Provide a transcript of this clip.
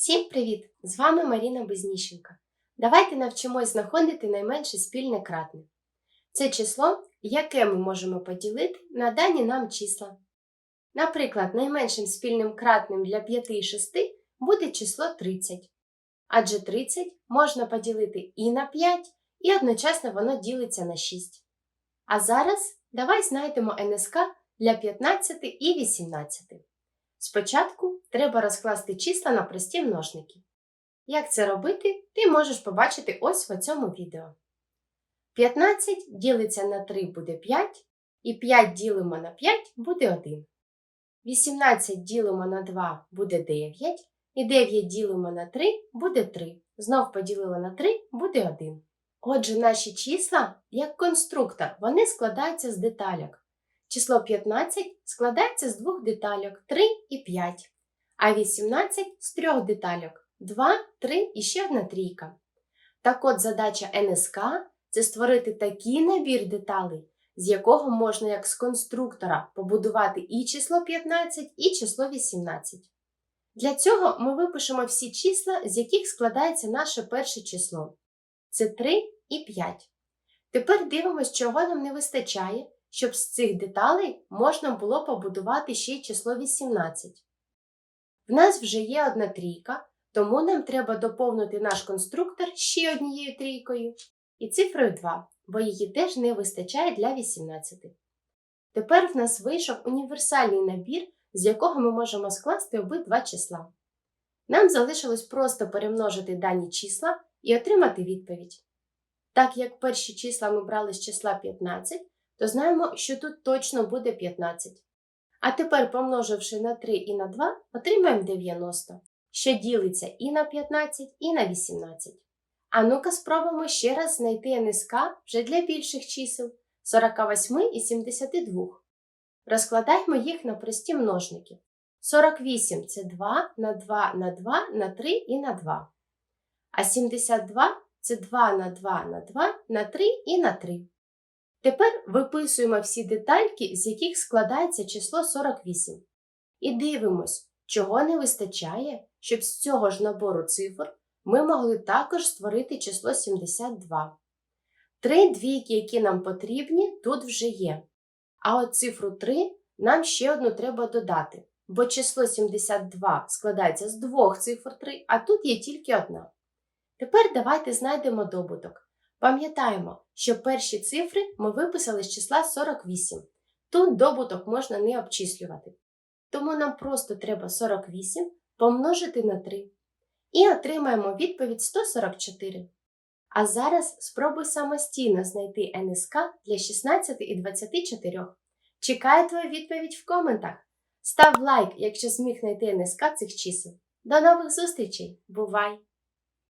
Всім привіт! З вами Маріна Безніщенка. Давайте навчимось знаходити найменше спільне кратне. Це число, яке ми можемо поділити на дані нам числа. Наприклад, найменшим спільним кратним для 5 і 6 буде число 30. Адже 30 можна поділити і на 5, і одночасно воно ділиться на 6. А зараз давай знайдемо НСК для 15 і 18. Спочатку треба розкласти числа на прості множники. Як це робити, ти можеш побачити ось в цьому відео. 15 ділиться на 3 буде 5, і 5 ділимо на 5 буде 1. 18 ділимо на 2 буде 9, і 9 ділимо на 3 буде 3. Знов поділили на 3 буде 1. Отже, наші числа, як конструктор, вони складаються з деталяк. Число 15 складається з двох детальок 3 і 5, а 18 з трьох детальок 2, 3 і ще одна трійка. Так от задача НСК це створити такий набір деталей, з якого можна як з конструктора побудувати і число 15, і число 18. Для цього ми випишемо всі числа, з яких складається наше перше число. Це 3 і 5. Тепер дивимось, чого нам не вистачає щоб з цих деталей можна було побудувати ще й число 18. В нас вже є одна трійка, тому нам треба доповнити наш конструктор ще однією трійкою і цифрою 2, бо її теж не вистачає для 18. Тепер в нас вийшов універсальний набір, з якого ми можемо скласти обидва числа. Нам залишилось просто перемножити дані числа і отримати відповідь. Так як перші числа ми брали з числа 15, то знаємо, що тут точно буде 15. А тепер, помноживши на 3 і на 2, отримаємо 90, що ділиться і на 15, і на 18. А ну-ка спробуємо ще раз знайти НСК вже для більших чисел 48 і 72. Розкладаємо їх на прості множники. 48 це 2 на 2 на 2 на 3 і на 2. А 72 це 2 на 2 на 2 на 3 і на 3. Тепер виписуємо всі детальки, з яких складається число 48. І дивимось, чого не вистачає, щоб з цього ж набору цифр ми могли також створити число 72. Три двійки, які нам потрібні, тут вже є. А от цифру 3 нам ще одну треба додати, бо число 72 складається з двох цифр 3, а тут є тільки одна. Тепер давайте знайдемо добуток. Пам'ятаємо, що перші цифри ми виписали з числа 48. Тут добуток можна не обчислювати. Тому нам просто треба 48 помножити на 3. І отримаємо відповідь 144. А зараз спробуй самостійно знайти НСК для 16 і 24. Чекаю твою відповідь в коментах. Став лайк, якщо зміг знайти НСК цих чисел. До нових зустрічей! Бувай!